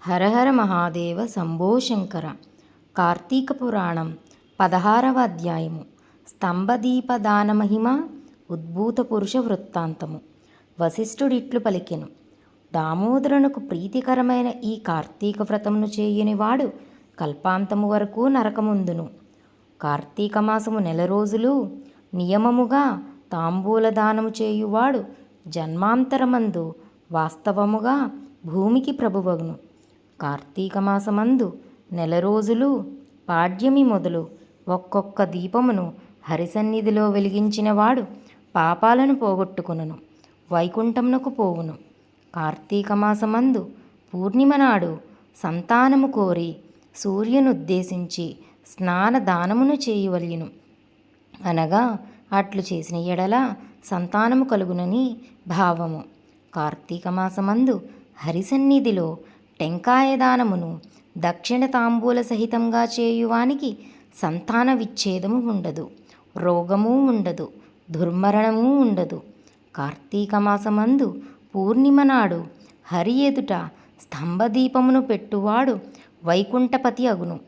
హరహర మహాదేవ శంభో శంకర. కార్తీక పురాణం పదహారవ అధ్యాయము. స్తంభదీపదాన మహిమ ఉద్భూత పురుష వృత్తాంతము. వశిష్ఠుడిట్లు పలికెను. దామోదరునకు ప్రీతికరమైన ఈ కార్తీక వ్రతమును చేయనివాడు కల్పాంతము వరకు నరకముందును. కార్తీక మాసము నెల రోజులు నియమముగా తాంబూల దానము చేయువాడు జన్మాంతరమందు వాస్తవముగా భూమికి ప్రభువగును. కార్తీక మాసమందు నెల రోజులు పాడ్యమి మొదలు ఒక్కొక్క దీపమును హరిసన్నిధిలో వెలిగించినవాడు పాపాలను పోగొట్టుకును వైకుంఠమునకు పోవును. కార్తీక మాసమందు పూర్ణిమ నాడు సంతానము కోరి సూర్యునుద్దేశించి స్నాన దానమును చేయవలెను అనగా అట్లు చేసిన ఎడల సంతానము కలుగునని భావము. కార్తీక మాసమందు హరిసన్నిధిలో టెంకాయ దానమును దక్షిణ తాంబూల సహితంగా చేయువానికి సంతాన విచ్ఛేదము ఉండదు రోగము ఉండదు దుర్మరణము ఉండదు. కార్తీక మాసమందు పూర్ణిమ నాడు హరి ఎదుట స్తంభదీపమును పెట్టువాడు వైకుంఠపతి అగును.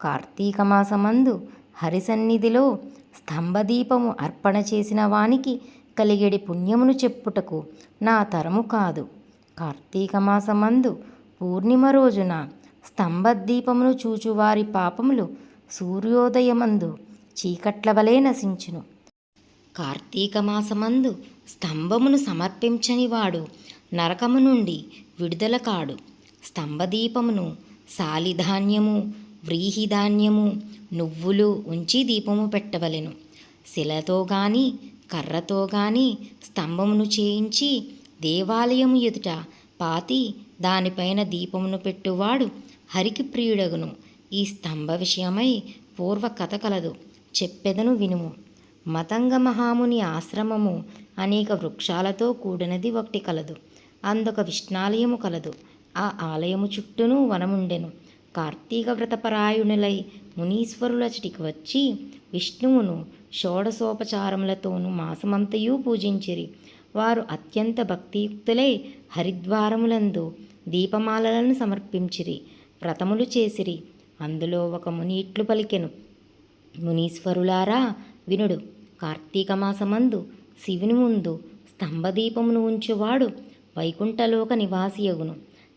కార్తీక మాసమందు హరిసన్నిధిలో స్తంభదీపము అర్పణ చేసిన వానికి కలిగెడి పుణ్యమును చెప్పుటకు నా తరము కాదు. కార్తీక మాసమందు పూర్ణిమ రోజున స్తంభదీపమును చూచువారి పాపములు సూర్యోదయమందు చీకట్ల వలె నశించును. కార్తీక మాసమందు స్తంభమును సమర్పించని వాడు నరకము నుండి విడుదల కాడు. స్తంభదీపమును సాలిధాన్యము వ్రీహిధాన్యము నువ్వులు ఉంచి దీపము పెట్టవలెను. శిలతో గాని కర్రతో గాని స్తంభమును చేయించి దేవాలయము ఎదుట పాతి దానిపైన దీపమును పెట్టువాడు హరికి ప్రియుడగును. ఈ స్తంభ విషయమై పూర్వ కథ కలదు. చెప్పెదను వినుము. మతంగ మహాముని ఆశ్రమము అనేక వృక్షాలతో కూడినది ఒకటి కలదు. అందొక విష్ణాలయము కలదు. ఆ ఆలయము చుట్టూను వనముండెను. కార్తీక వ్రతపరాయణులై మునీశ్వరులచటికి వచ్చి విష్ణువును షోడశోపచారములతోనూ మాసమంతయు పూజించిరి. వారు అత్యంత భక్తియుక్తులై హరిద్వారములందు దీపమాలలను సమర్పించిరి వ్రతములు చేసిరి అందులో ఒక ముని ఇట్లు పలికెను. మునీశ్వరులారా వినుడు కార్తీక మాసమందు శివుని ముందు స్తంభదీపమును ఉంచువాడు వైకుంఠలోక నివాసియగును.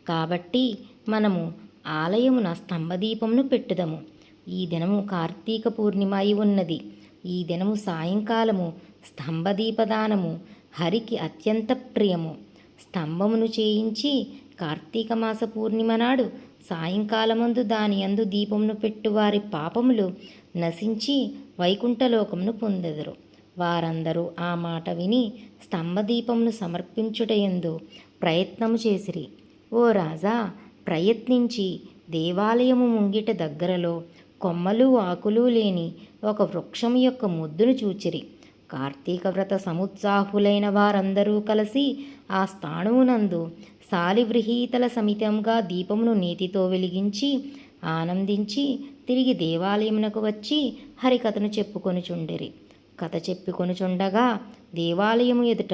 కాబట్టి మనము ఆలయమున స్తంభదీపమును పెట్టుదము. ఈ దినము కార్తీక పూర్ణిమ అయి ఉన్నది. ఈ దినము సాయంకాలము స్తంభదీపదానము హరికి అత్యంత ప్రియము. స్తంభమును చేయించి కార్తీక మాస పూర్ణిమ నాడు సాయంకాలమందు దాని అందు దీపమును పెట్టువారి పాపములు నశించి వైకుంఠలోకమును పొందెదరు. వారందరూ ఆ మాట విని స్తంభదీపమును సమర్పించుటయందు ప్రయత్నము చేసిరి. ఓ రాజా ప్రయత్నించి దేవాలయము ముంగిట దగ్గరలో కొమ్మలు ఆకులు లేని ఒక వృక్షం యొక్క ముద్దును చూచిరి. కార్తీక వ్రత సముత్సాహులైన వారందరూ కలిసి ఆ స్థాణువునందు సాలివృహీతల సమితంగా దీపమును నీతితో వెలిగించి ఆనందించి తిరిగి దేవాలయమునకు వచ్చి హరికథను చెప్పుకొనుచుండిరి. కథ చెప్పుకొనుచుండగా దేవాలయము ఎదుట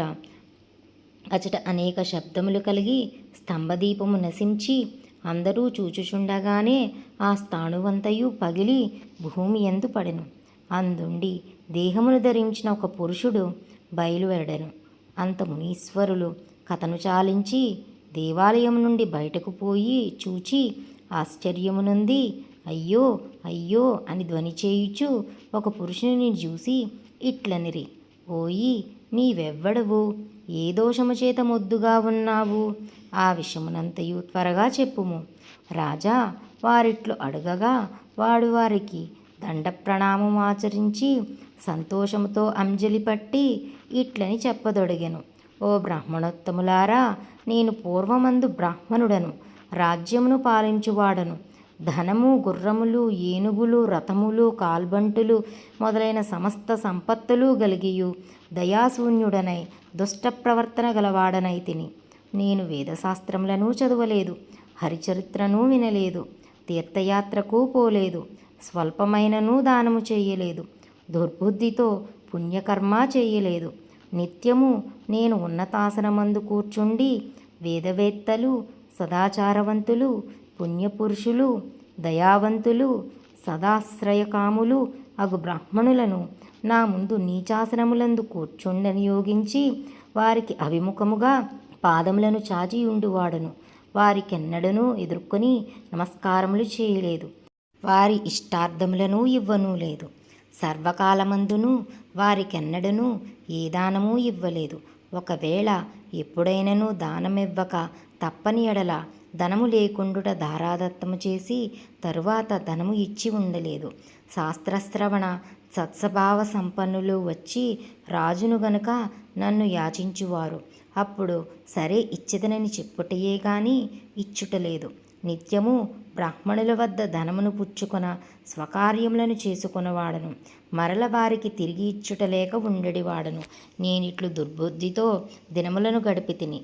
అచట అనేక శబ్దములు కలిగి స్తంభదీపము నశించి అందరూ చూచుచుండగానే ఆ స్థాణువంతయు పగిలి భూమి ఎందు పడెను. అందుండి దేహమును ధరించిన ఒక పురుషుడు బయలువెడను అంత మునీశ్వరులు కథను చాలించి దేవాలయం నుండి బయటకు పోయి చూచి ఆశ్చర్యమునుంది. అయ్యో అయ్యో అని ధ్వని చేయుచు ఒక పురుషుని చూసి ఇట్లనిరి. ఓయి నీవెవ్వడవు? ఏ దోషము చేత మొద్దుగా ఉన్నావు? ఆ విషయమునంతయు త్వరగా చెప్పుము. రాజా వారిట్లు అడగగా వాడు వారికి దండ ప్రణామం ఆచరించి సంతోషముతో అంజలి పట్టి ఇట్లని చెప్పదొడిగెను. ఓ బ్రాహ్మణోత్తములారా నేను పూర్వమందు బ్రాహ్మణుడను రాజ్యమును పాలించువాడను. ధనము గుర్రములు ఏనుగులు రథములు కాల్బంటులు మొదలైన సమస్త సంపత్తులు గలిగియు దయాశూన్యుడనై దుష్ట ప్రవర్తన గలవాడనై తిని. నేను వేదశాస్త్రములను చదవలేదు హరిచరిత్రను వినలేదు తీర్థయాత్రకు పోలేదు స్వల్పమైనను దానము చేయలేదు దుర్బుద్ధితో పుణ్యకర్మ చేయలేదు నిత్యము నేను ఉన్నతాసనమందు కూర్చుండి వేదవేత్తలు సదాచారవంతులు పుణ్యపురుషులు దయావంతులు సదాశ్రయకాములు అగు బ్రాహ్మణులను నా ముందు నీచాసనములందు కూర్చుండని యోగించి వారికి అభిముఖముగా పాదములను చాచి ఉండువాడను వారికెన్నడనూ ఎదుర్కొని నమస్కారములు చేయలేదు. వారి ఇష్టార్థములను ఇవ్వనూ లేదు. సర్వకాలమందును వారికెన్నడనూ ఏ దానమూ ఇవ్వలేదు. ఒకవేళ ఎప్పుడైనను దానమివ్వక తప్పని ఎడల ధనము లేకుండుట ధారాదత్తము చేసి తరువాత ధనము ఇచ్చి ఉండలేదు. శాస్త్రశ్రవణ సత్స్వభావ సంపన్నులు వచ్చి రాజును గనుక నన్ను యాచించువారు. అప్పుడు సరే ఇచ్చిదనని చెప్పుటయే గాని ఇచ్చుటలేదు. నిత్యము బ్రాహ్మణుల వద్ద ధనమును పుచ్చుకొన స్వకార్యములను చేసుకొనవాడను. మరల వారికి తిరిగి ఇచ్చుటలేక ఉండడివాడను నేనిట్లు దుర్బుద్ధితో దినములను గడిపి తిని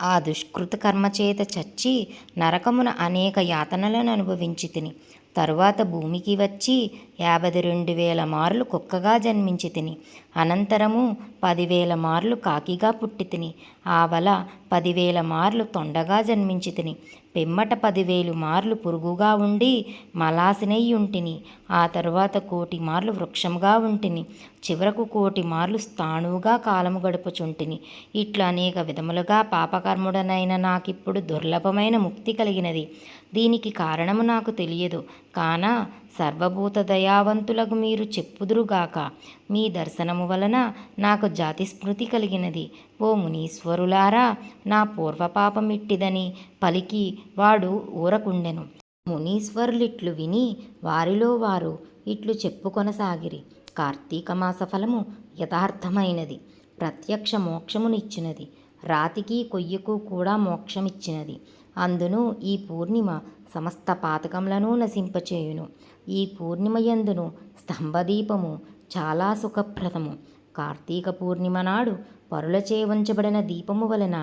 ఆ దుష్కృత కర్మచేత చచ్చి నరకమున అనేక యాతనలను అనుభవించి తిని తరువాత భూమికి వచ్చి యాభై రెండు వేల మార్లు కుక్కగా జన్మించి తిని అనంతరము పదివేల మార్లు కాకిగా పుట్టి తిని ఆవల పదివేల మార్లు తొండగా జన్మించి తిని పిమ్మట పదివేలు మార్లు పురుగుగా ఉండి మలాసినయ్యుంటిని. ఉంటిని ఆ తరువాత కోటి మార్లు వృక్షముగా ఉంటిని. చివరకు కోటి మార్లు స్థాణువుగా కాలము గడుపుచుంటిని. ఇట్లా అనేక విధములుగా పాపకర్ముడనైన నాకిప్పుడు దుర్లభమైన ముక్తి కలిగినది. దీనికి కారణము నాకు తెలియదు. కాన సర్వభూత దయావంతులకు మీరు చెప్పుదురుగాక. మీ దర్శనము వలన నాకు జాతి స్మృతి కలిగినది. ఓ మునీశ్వరులారా నా పూర్వపాపమిట్టిదని పలికి వాడు ఊరకుండెను. మునీశ్వరులిట్లు విని వారిలో వారు ఇట్లు చెప్పుకొనసాగిరి. కార్తీక మాస ఫలము యథార్థమైనది. ప్రత్యక్ష మోక్షమునిచ్చినది. రాతికి కొయ్యకు కూడా మోక్షమిచ్చినది. అందును ఈ పూర్ణిమ సమస్త పాతకములను నశింపచేయును. ఈ పూర్ణిమ యందును స్తంభదీపము చాలా సుఖప్రదము. కార్తీక పూర్ణిమ నాడు పరులచే ఉంచబడిన దీపము వలన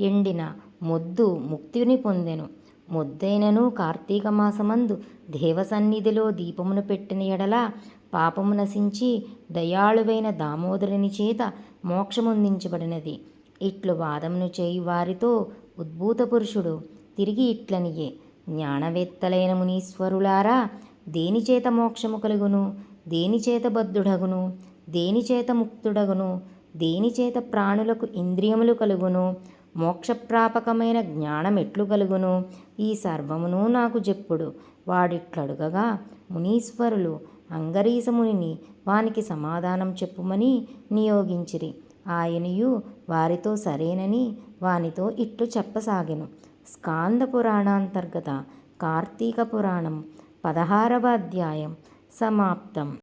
ఎండిన మొద్దు ముక్తిని పొందెను. మొద్దైనను కార్తీక మాసమందు దేవసన్నిధిలో దీపమును పెట్టిన ఎడల పాపము నశించి దయాళువైన దామోదరుని చేత మోక్షముందించబడినది. ఇట్లు వాదమును చేయి వారితో ఉద్భూత పురుషుడు తిరిగి ఇట్లనియే జ్ఞానవేత్తలైన మునీశ్వరులారా దేనిచేత మోక్షము కలుగును? దేనిచేత బద్ధుడగును? దేనిచేత ముక్తుడగును? దేనిచేత ప్రాణులకు ఇంద్రియములు కలుగును? మోక్షప్రాపకమైన జ్ఞానం ఎట్లు కలుగును? ఈ సర్వమును నాకు చెప్పుడు. వాడిట్లడుగగా మునీశ్వరులు అంగరీసమునిని వానికి సమాధానం చెప్పుమని నియోగించిరి. ఆయనయు వారితో సరేనని వానితో ఇట్లు చెప్పసాగెను. స్కాంద పురాణాంతర్గత కార్తీక పురాణం పదహారవ అధ్యాయం సమాప్తం.